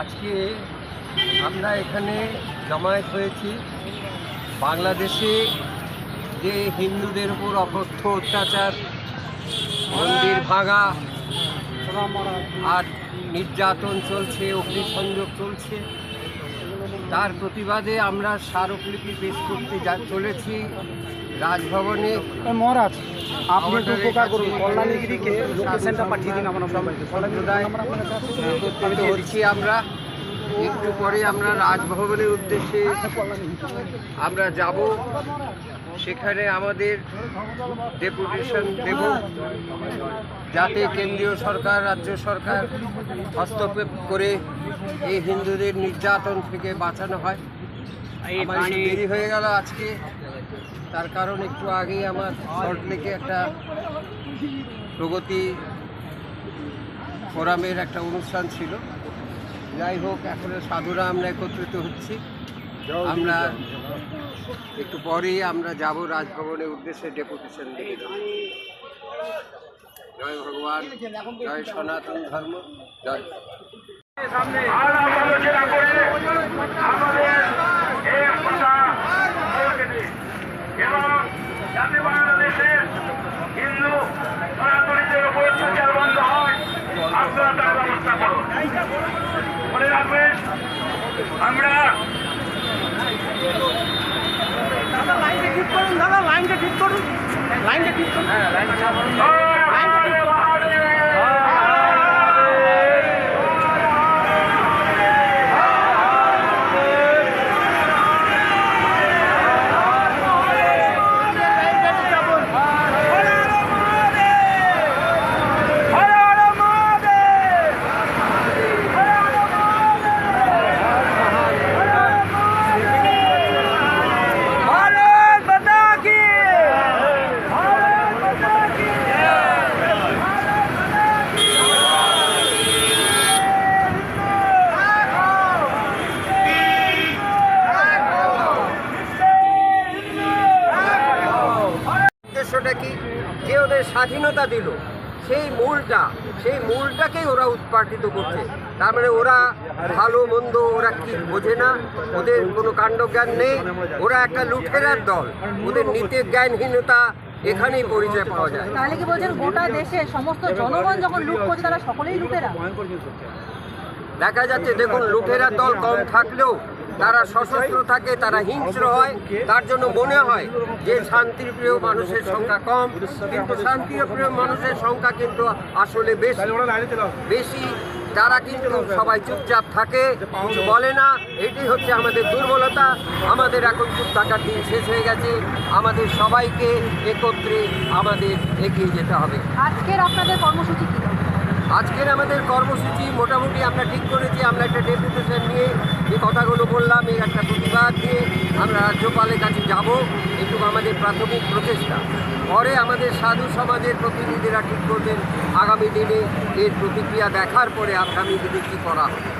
আজকে আমরা এখানে জমায়েত হয়েছি। বাংলাদেশে যে হিন্দুদের উপর অকথ্য অত্যাচার, মন্দির ভাঙা আর নির্যাতন চলছে, অগ্নিসংযোগ চলছে তার প্রতিবাদে আমরা স্মারকলিপি পেশ করতে যা চলেছি রাজভবনে। মহারাজ আপনি একটু উপকার করুন। কল্যাণীগিরিকে লোকেশনটা পাঠিয়ে দিন আমার মোবাইলে সম্প্রদায় একত্রিত হচ্ছি আমরা। একটু পরে আমরা রাজভবনের উদ্দেশ্যে আমরা যাব। সেখানে আমাদের ডেপুটেশন দেব। যাতে কেন্দ্রীয় সরকার রাজ্য সরকার হস্তক্ষেপ করে এই হিন্দুদের নির্যাতন থেকে বাঁচানো হয়। দেরি হয়ে গেল আজকে। তার কারণ একটু আগেই আমার সল্টলেকে একটা প্রগতি ফোরামের একটা অনুষ্ঠান ছিল। যাই হোক এখন সাধুরা আমরা একত্রিত হচ্ছি। আমরা একটু পরেই আমরা যাব রাজভবনের উদ্দেশ্যে ডেপুটেশন দিয়ে জয় ভগবান, জয় সনাতন ধর্ম, জয়। হিন্দু আমরা দাদা লাইনটা ঠিক করুন দাদা লাইনটা ঠিক করুন লাইনটা ঠিক হ্যাঁ লাইনটা যে ওদের স্বাধীনতা দিল। সেই মূলটা সেই মূলটাকেই ওরা উৎপাটিত করছে। তার মানে ওরা ভালো মন্দ ওরা কি বোঝে না ওদের কোনো কাণ্ডজ্ঞান নেই। ওরা একটা লুঠেরার দল। ওদের নীতি জ্ঞানহীনতা এখানেই পরিচয় পাওয়া যায়। তাহলে কি বলছেন গোটা দেশে সমস্ত জনগণ যখন লুট করছে তারা সকলেই লুটেরা? দেখা যাচ্ছে দেখুন লুটেরার দল কম থাকলেও তারা সশস্ত্র থাকে, তারা হিংস্র হয়, তার জন্য মনে হয় যে শান্তিপ্রিয় মানুষের সংখ্যা কম, কিন্তু শান্তিপ্রিয় মানুষের সংখ্যা কিন্তু আসলে বেশি। বেশি তারা কিন্তু সবাই চুপচাপ থাকে, কিছু বলে না। এটি হচ্ছে আমাদের দুর্বলতা। আমাদের এখন চুপ থাকার দিন শেষ হয়ে গেছে। আমাদের সবাইকে একত্রে আমাদের এগিয়ে যেতে হবে। আজকের আপনাদের কর্মসূচি কি? আজকের আমাদের কর্মসূচি মোটামুটি আমরা ঠিক করেছি, আমরা একটা ডেপুটেশন নিয়ে যে কথাগুলো বললাম, এই একটা প্রতিবাদ নিয়ে আমরা রাজ্যপালের কাছে যাব, এটুকু আমাদের প্রাথমিক প্রচেষ্টা। পরে আমাদের সাধু সমাজের প্রতিনিধিরা ঠিক করবেন, আগামী দিনে এর প্রতিক্রিয়া দেখার পরে আগামী দিনে কী করা হবে।